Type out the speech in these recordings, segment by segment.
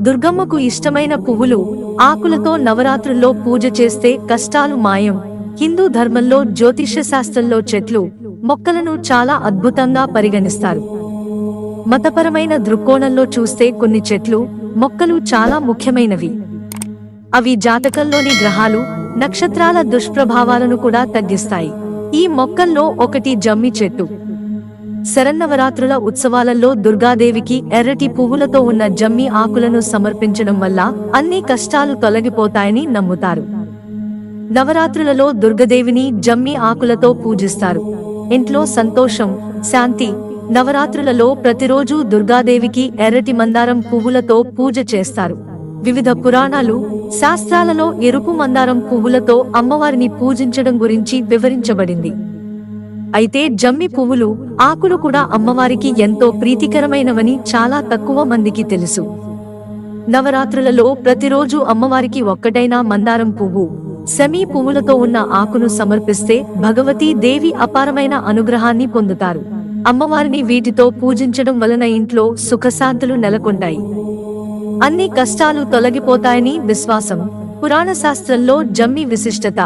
దుర్గమ్మకు ఇష్టమైన పువ్వులు ఆకులతో నవరాత్రుల్లో పూజ చేస్తే కష్టాలు మాయం. హిందూ ధర్మంలో జ్యోతిష్య శాస్త్రంలో చెట్లు మొక్కలను చాలా అద్భుతంగా పరిగణిస్తారు. మతపరమైన దృక్కోణంలో చూస్తే కొన్ని చెట్లు మొక్కలు చాలా ముఖ్యమైనవి. అవి జాతకంలోని గ్రహాలు నక్షత్రాల దుష్ప్రభావాలను కూడా తగ్గిస్తాయి. ఈ మొక్కల్లో ఒకటి జమ్మి చెట్టు. శరన్నవరాత్రుల ఉత్సవాలలో దుర్గాదేవికి ఎర్రటి పువ్వులతో ఉన్న జమ్మి ఆకులను సమర్పించడం వల్ల అన్ని కష్టాలు తొలగిపోతాయని నమ్ముతారు. నవరాత్రులలో దుర్గదేవిని జమ్మి ఆకులతో పూజిస్తారు. ఇంట్లో సంతోషం శాంతి నవరాత్రులలో ప్రతిరోజు దుర్గాదేవికి ఎర్రటి మందారం పువ్వులతో పూజ చేస్తారు. వివిధ పురాణాలు శాస్త్రాలలో ఎరుపు మందారం పువ్వులతో అమ్మవారిని పూజించడం గురించి వివరించబడింది. అయితే జమ్మి పువ్వులు ఆకులు కూడా అమ్మవారికి ఎంతో ప్రీతికరమైనవని చాలా తక్కువ మందికి తెలుసు. నవరాత్రులలో ప్రతిరోజు అమ్మవారికి ఒక్కటైనా మందారం పువ్వు సెమీ పువ్వులతో ఉన్న ఆకును సమర్పిస్తే భగవతీ దేవి అపారమైన అనుగ్రహాన్ని పొందుతారు. అమ్మవారిని వీటితో పూజించడం వలన ఇంట్లో సుఖశాంతులు నెలకొంటాయి. అన్ని కష్టాలు తొలగిపోతాయని విశ్వాసం. పురాణ శాస్త్రంలో జమ్మి విశిష్టత.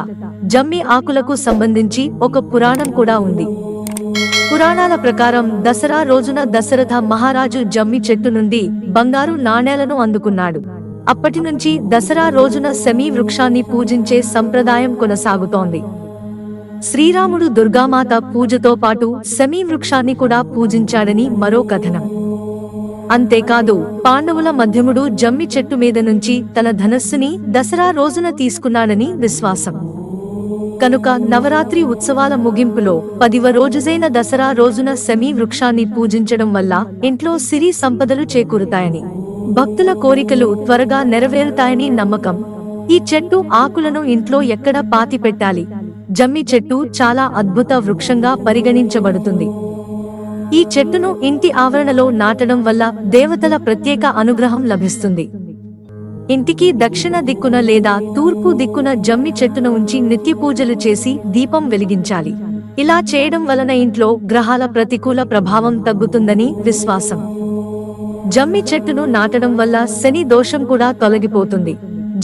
జమ్మి ఆకులకు సంబంధించి ఒక పురాణం కూడా ఉంది. పురాణాల ప్రకారం దసరా రోజున దశరథ మహారాజు జమ్మి చెట్టు నుండి బంగారు నాణేలను అందుకున్నాడు. అప్పటి నుంచి దసరా రోజున సెమీ వృక్షాన్ని పూజించే సంప్రదాయం కొనసాగుతోంది. శ్రీరాముడు దుర్గామాత పూజతో పాటు సెమీ వృక్షాన్ని కూడా పూజించాడని మరో కథనం. అంతేకాదు పాండవుల మధ్యముడు జమ్మి చెట్టు మీద నుంచి తన ధనస్సుని దసరా రోజున తీసుకున్నాడని విశ్వాసం. కనుక నవరాత్రి ఉత్సవాల ముగింపులో పదివ రోజుజైన దసరా రోజున సెమీ వృక్షాన్ని పూజించడం వల్ల ఇంట్లో సిరి సంపదలు చేకూరుతాయని భక్తుల కోరికలు త్వరగా నెరవేరుతాయని నమ్మకం. ఈ చెట్టు ఆకులను ఇంట్లో ఎక్కడ పాతి పెట్టాలి జమ్మి చెట్టు చాలా అద్భుత వృక్షంగా పరిగణించబడుతుంది. ఈ చెట్టును ఇంటి ఆవరణలో నాటడం వల్ల దేవతల ప్రత్యేక అనుగ్రహం లభిస్తుంది. ఇంటికి దక్షిణ దిక్కున లేదా తూర్పు దిక్కున జమ్మి చెట్టును ఉంచి నిత్య పూజలు చేసి దీపం వెలిగించాలి. ఇలా చేయడం వలన ఇంట్లో గ్రహాల ప్రతికూల ప్రభావం తగ్గుతుందని విశ్వాసం. జమ్మి చెట్టును నాటడం వల్ల శని దోషం కూడా తొలగిపోతుంది.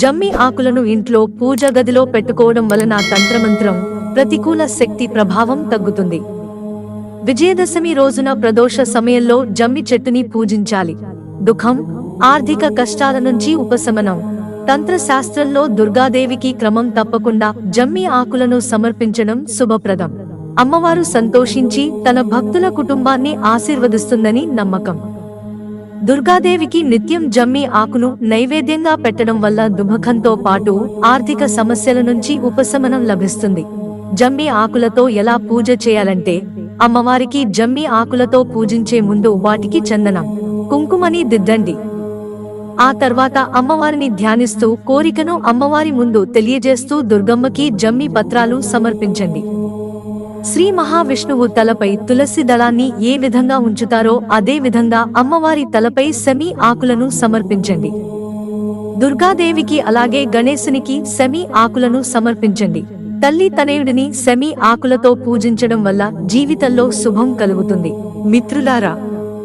జమ్మి ఆకులను ఇంట్లో పూజ గదిలో పెట్టుకోవడం వలన తంత్రమంత్రం ప్రతికూల శక్తి ప్రభావం తగ్గుతుంది. విజయదశమి రోజున ప్రదోష సమయంలో జమ్మి చెట్టుని పూజించాలి. దుఃఖం ఆర్థిక కష్టాల నుంచి ఉపశమనం. తంత్రశాస్త్రంలో దుర్గాదేవికి క్రమం తప్పకుండా జమ్మి ఆకులను సమర్పించడం శుభప్రదం. అమ్మవారు సంతోషించి తన భక్తుల కుటుంబాన్ని ఆశీర్వదిస్తుందని నమ్మకం. దుర్గాదేవికి నిత్యం జమ్మి ఆకును నైవేద్యంగా పెట్టడం వల్ల దుమఖంతో పాటు ఆర్థిక సమస్యల నుంచి ఉపశమనం లభిస్తుంది. జమ్మి ఆకులతో ఎలా పూజ చేయాలంటే అమ్మవారికి జమ్మి ఆకులతో పూజించే ముందు వాటికి చందనం కుంకుమని దిద్దండి. ఆ తర్వాత అమ్మవారిని ధ్యానిస్తూ కోరికను అమ్మవారి ముందు తెలియజేస్తూ దుర్గమ్మకి జమ్మి పత్రాలు సమర్పించండి. శ్రీ మహావిష్ణువు తలపై తులసి దళాన్ని ఏ విధంగా ఉంచుతారో అదే విధంగా అమ్మవారి తలపై సెమీ ఆకులను సమర్పించండి. దుర్గాదేవికి అలాగే గణేశునికి సెమీ ఆకులను సమర్పించండి. తల్లి తనయుడిని సెమీ ఆకులతో పూజించడం వల్ల జీవితంలో శుభం కలుగుతుంది. మిత్రులారా